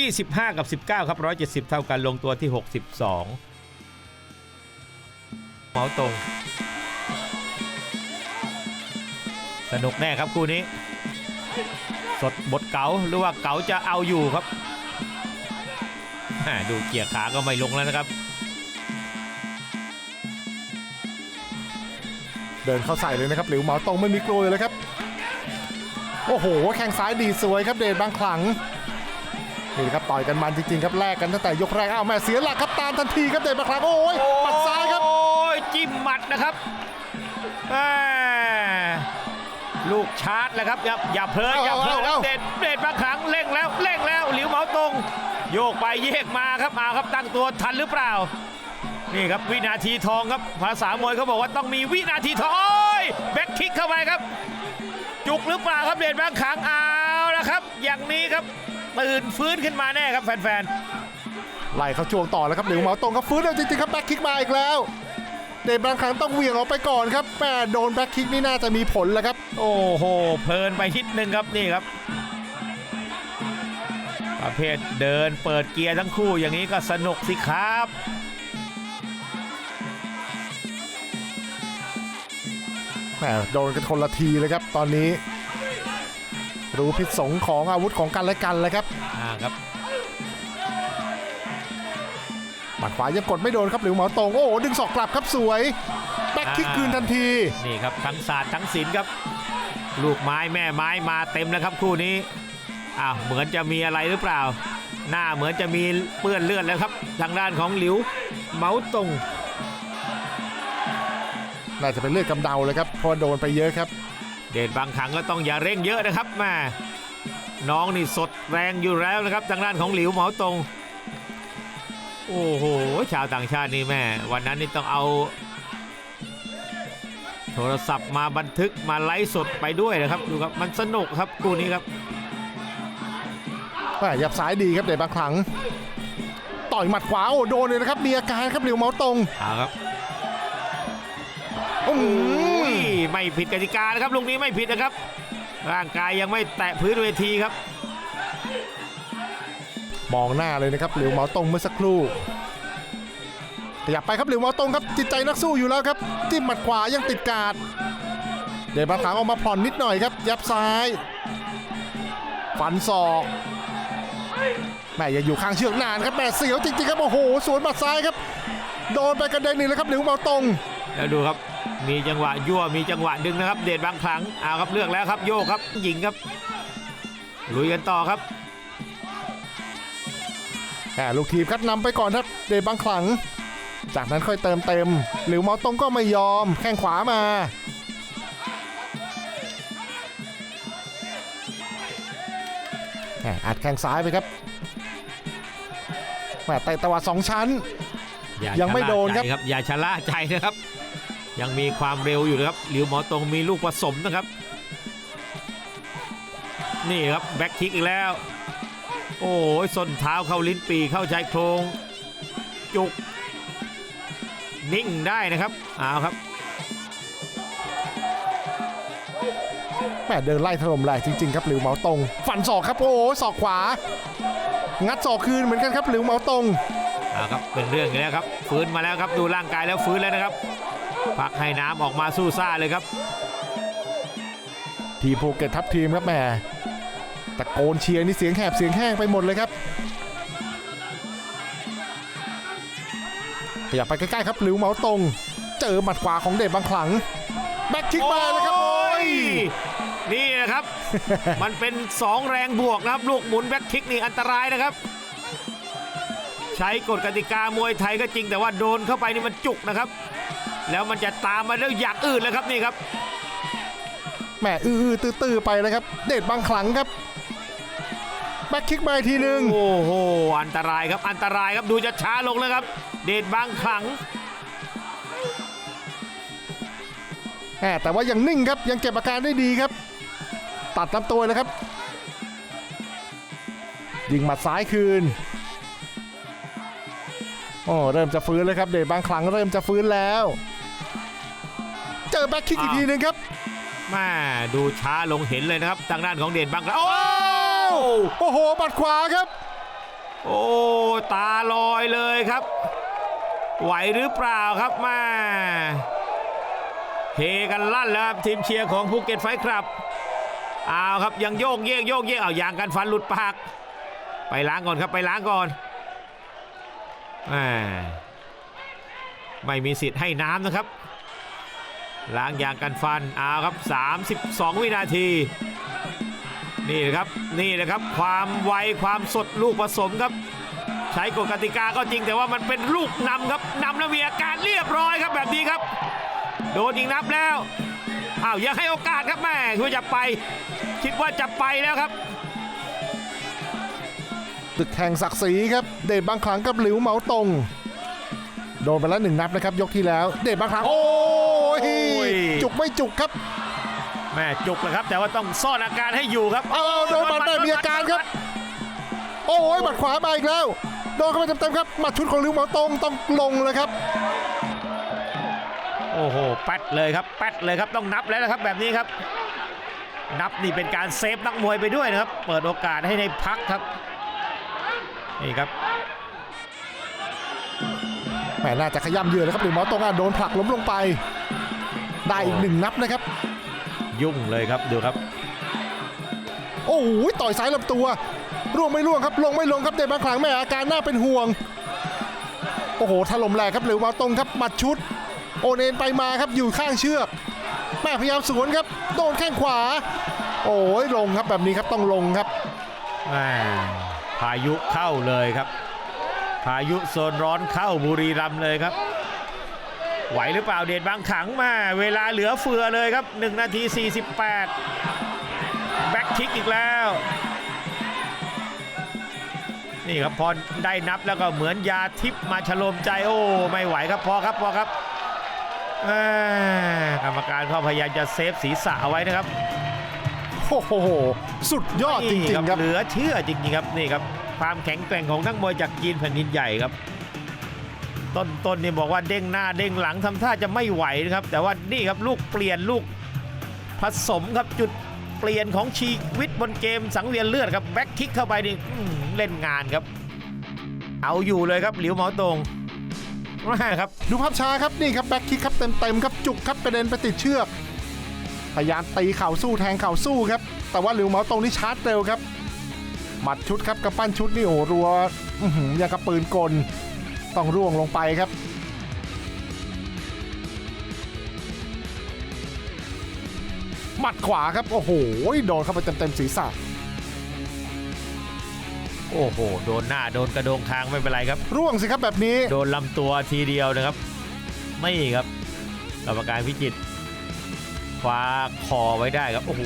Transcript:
25 กับ 19 ครับ 170 เท่ากันลงตัวที่ 62 เมาตรง สนุกแน่ครับคู่นี้ สดบทเก๋าหรือว่าเก๋าจะเอาอยู่ครับ ดูเกียร์ขาก็ไม่ลงแล้วนะครับ เดินเข้าใส่เลยนะครับ หลิวเมาตรงไม่มีกลัวเลยครับ โอ้โห แข้งซ้ายดีสวยครับเดชบางขลัง นี่นะครับต่อยกันมันจริงๆครับแลกกันตั้งแต่ยกแรกอ้าวแม่เสียหลักครับตามทันทีครับเดชบางขลังโอ้ยหมัดซ้ายครับโอ้ยจิ้มหมัดนะครับแหม่ลูกชาร์จแล้วครับอย่าอย่าเพลินอย่าเพลินครับเด็ดเด็ดบางครั้งเร่งแล้วเร่งแล้วหลิวเหมาตรงโยกไปเยกมาครับเอาครับตั้งตัวทันหรือเปล่า นี่ครับวินาทีทองครับภาษามวยเขาบอกว่าต้องมีวินาทีทองโอ้ยแบ็คคิกเข้าไปครับ จุกหรือเปล่าครับเด็ดบางครั้งเอาละครับ อย่างนี้ครับ ตื่นฟื้นขึ้นมาแน่ครับแฟนๆไล่เขาจวงต่อแล้วครับหลิวเหมาตรงครับฟื้นแล้วจริงๆครับแบ็คคิกมาอีกแล้วเดชบางขลังต้องเหวี่ยงออกไปก่อนครับแม่โดนแบ็คคิกนี่น่าจะมีผลแล้วครับ โอ้โห เพลินไปทิศหนึ่งครับนี่ครับ ประเภทเดินเปิดเกียร์ทั้งคู่อย่างนี้ก็สนุกสิครับแหมโดนกันคนละทีเลยครับตอนนี้ รู้พิษสงของอาวุธของกันและกันเลยครับอ่าครับหมัดขวายังกดไม่โดนครับหลิวเหมาตรงโอ้โหดึงศอกกลับครับสวยแบ็คคิกคืนทันที นี่ครับทั้งศาสตร์ทั้งศิลป์ครับ ลูกไม้แม่ไม้มาเต็มแล้วครับคู่นี้อ้าวเหมือนจะมีอะไรหรือเปล่า หน้าเหมือนจะมีเปื้อนเลือดแล้วครับทางด้านของหลิวเหมาตงน่าจะเป็นเลือดกำเดาเลยครับเพราะว่าโดนไปเยอะครับ เดชบางครั้งก็ต้องอย่าเร่งเยอะนะครับแม่น้องนี่สดแรงอยู่แล้วนะครับทางด้านของหลิวเหมาตง โอ้โห ชาวต่างชาตินี่แม่วันนั้นนี่ต้องเอา โทรศัพท์มาบันทึกมาไลฟ์สดไปด้วยนะครับดูครับมันสนุกครับคู่นี้ครับแม่ยับซ้ายดีครับเดชบางครั้งต่อยหมัดขวาโอ้โดนเลยนะครับมีอาการครับหลิวเหมาตรงเอาครับอื้อหือุ้อย ไม่ผิดกติกานะครับลูกนี้ไม่ผิดนะครับ ร่างกายยังไม่แตะพื้นเวทีครับ มองหน้าเลยนะครับหลิวเหมาตงเมื่อสักครู่ขยับไปครับหลิวเหมาตงครับจิตใจนักสู้อยู่แล้วครับจิ้มหมัดขวายังติดกาดเดชบางครั้งออกมาผ่อนนิดหน่อยครับ ยับซ้ายฟันศอกแม่ยังอยู่ข้างเชือกนานครับแม่เสียวจริงๆครับโอ้โหสวนหมัดซ้ายครับ โดนไปกระเด็นนี่แล้วครับหลิวเหมาตง แล้วดูครับ มีจังหวะยั่ว มีจังหวะดึงนะครับ เดชบางครั้งเอาครับเลือกแล้วครับโยกครับหญิงครับ ลุยกันต่อครับแหมลูกทีมครับนำไปก่อนครับ เดชบางขลังจากนั้นค่อยเติมเต็มหลิวมาตรงก็ไม่ยอม แข้งขวามาแหมอัดแข้งซ้ายไปครับแหมเตะตะวัดสองชั้น ย่ายังไม่ชะล่าโดนครับใจอย่าชะล่าใจนะครับ ยังมีความเร็วอยู่นะครับหลิวหมอตรงมีลูกผสมนะครับ นี่ครับแบ็คคิกอีกแล้ว โอ้ยส้นเท้าเข้าลิ้นปีเข้าชายโครงจุก นิ่งได้นะครับเอาครับแหมเดินไล่ถล่มแหลกจริงๆครับหลิวเหมาตรงฟันศอกครับโอ้โหศอกขวา งัดศอกคืนเหมือนกันครับหลิวเหมาตรงเอาครับเป็นเรื่องอีกแล้วครับฟื้นมาแล้วครับดูร่างกายแล้วฟื้นแล้วนะครับพักให้น้ำออกมาสู้ซ่าเลยครับ ทีมภูเก็ตทัพทีมครับแหมตะโกนเชียร์นี่เสียงแหบเสียงแห้งไปหมดเลยครับขยับไปใกล้ๆครับหลิวเหมาตรง เจอหมัดขวาของเดชบางขลังแบ็คคิกมาเลยครับโอ้ยนี่นะครับ มันเป็น 2 แรงบวกนะครับ ลูกหมุนแบ็คคิกนี่อันตรายนะครับใช้กฎกติกามวยไทยก็จริง แต่ว่าโดนเข้าไปนี่มันจุกนะครับ แล้วมันจะตามมาแล้วอยากอื่นแล้วครับนี่ครับแหมอื้อๆตื้อๆไปเลยครับ เดชบางขลังครับแบ็คคิกมาอีกทีหนึ่งโอ้โหอันตรายครับอันตรายครับดูจะช้าลงแล้วครับ เดชบางขลังแหมแต่ว่ายังนิ่งครับยังเก็บอาการได้ดีครับ ตัดลำตัวเลยครับ ยิงหมัดซ้ายคืนโอ้เริ่มจะฟื้นเลยครับเดชบางครั้งเริ่มจะฟื้นแล้ว เจอแบ็คคิกอีกอ้าวทีหนึงครับแม่ดูช้าลงเห็นเลยนะครับทางด้านของเดชบางขลังโอ้โอ้โหหมัดขวาครับ โอ้ตาลอยเลยครับ ไหวหรือเปล่าครับแมาเฮกันลั่นแล้วครับทีมเชียร์ของภูเก็ตไฟท์ครับเอาครับยังโยกเยกโยกเยกเอายางกันฟันหลุดปาก ไปล้างก่อนครับไปล้างก่อนแหม่ ไม่มีสิทธิ์ให้น้ำนะครับ ล้างยางกันฟันเอาครับ 32 วินาที นี่นะครับนี่นะครับ ความไวความสดลูกผสมครับ ใช้กฎกติกาก็จริงแต่ว่ามันเป็นลูกนำครับนำแล้วมีอาการเรียบร้อยครับแบบนี้ครับ โดนอีกนับแล้วอ้าวยังให้โอกาสครับแม่คิดว่าจะไป คิดว่าจะไปแล้วครับ ตึกแข่งศักดิ์ศรีครับ เดชบางครั้งกับหลิวเหมาตง โดนไปแล้วหนึ่งนับนะครับ ยกที่แล้ว เดชบางครั้งโอ้ยยจุกไม่จุกครับแม่จุกเลยครับ แต่ว่าต้องซ่อนอาการให้อยู่ครับเอาเอาโดนหมัดได้มีอาการครับ โอ้ยหมัดขวามาอีกแล้วโดนเข้าไปเต็มๆครับหมัดชุดของหลิวเหมาตงต้องลงเลยครับโอ้โหแป๊ดเลยครับแป๊ดเลยครับต้องนับแล้วนะครับแบบนี้ครับ นับนี่เป็นการเซฟนักมวยไปด้วยนะครับ เปิดโอกาสให้ในพักครับ นี่ครับแหมน่าจะขย้ำเยือนะครับหลิวเหมาตงอะโดนผลักล้มลงไป ได้อีกหนึ่งนับนะครับ ยุ่งเลยครับดูครับ โอ้โหต่อยซ้ายลำตัวร่วงไม่ร่วงครับ ลงไม่ลงครับเดชบางครั้งแม่อาการน่าเป็นห่วง โอ้โหถล่มแรงครับหลิวเหมาตงครับหมัดชุด โอเนนไปมาครับอยู่ข้างเชือกแม่พยายามสวนครับ โดนแข้งขวา โอ้ยลงครับแบบนี้ครับต้องลงครับแม่ พายุเข้าเลยครับ พายุโซนร้อนเข้าบุรีรัมเลยครับ ไหวหรือเปล่าเดชบางขังมา เวลาเหลือเฟือเลยครับ 1 นาที 48 แบ็คคิกอีกแล้ว นี่ครับพอได้นับแล้วก็เหมือนยาทิพมาฉลมใจโอ้ไม่ไหวครับพอครับพอครับกรรมการเขาพยายามจะเซฟศีรษะเอาไว้นะครับ โอ้โห สุดยอดจริงๆครับ เหลือเชื่อจริงๆครับนี่ครับความแข็งแกร่งของนักมวยจากจีนแผ่นดินใหญ่ครับ ต้นต้นนี่บอกว่าเด้งหน้าเด้งหลังทำท่าจะไม่ไหวนะครับ แต่ว่านี่ครับลูกเปลี่ยนลูกผสมครับจุดเปลี่ยนของชีวิตบนเกมสังเวียนเลือดครับแบ็คคิกเข้าไปนี่อื้อหือเล่นงานครับ เอาอยู่เลยครับหลิวเหมาตงแม่ครับดูภาพช้าครับนี่ครับแบ็คคิกครับเต็มๆครับจุกครับกระเด็นไปติดเชือก พยายามตีเข่าสู้แทงเข่าสู้ครับ แต่ว่าหลิวเหมาตรงนี่ชาร์จเร็วครับ หมัดชุดครับกระปั้นชุดนี่โอ้โหรัวอื้อหืออย่างกับปืนกล ต้องร่วงลงไปครับหมัดขวาครับ โอ้โห โดนเข้าไปเต็มๆศีรษะโอ้โห โดนหน้าโดนกระโดงคางไม่เป็นไรครับ ร่วงสิครับแบบนี้ โดนลำตัวทีเดียวนะครับ ไม่ครับกรรมการพิจิตร คว้าคอไว้ได้ครับ โอ้โห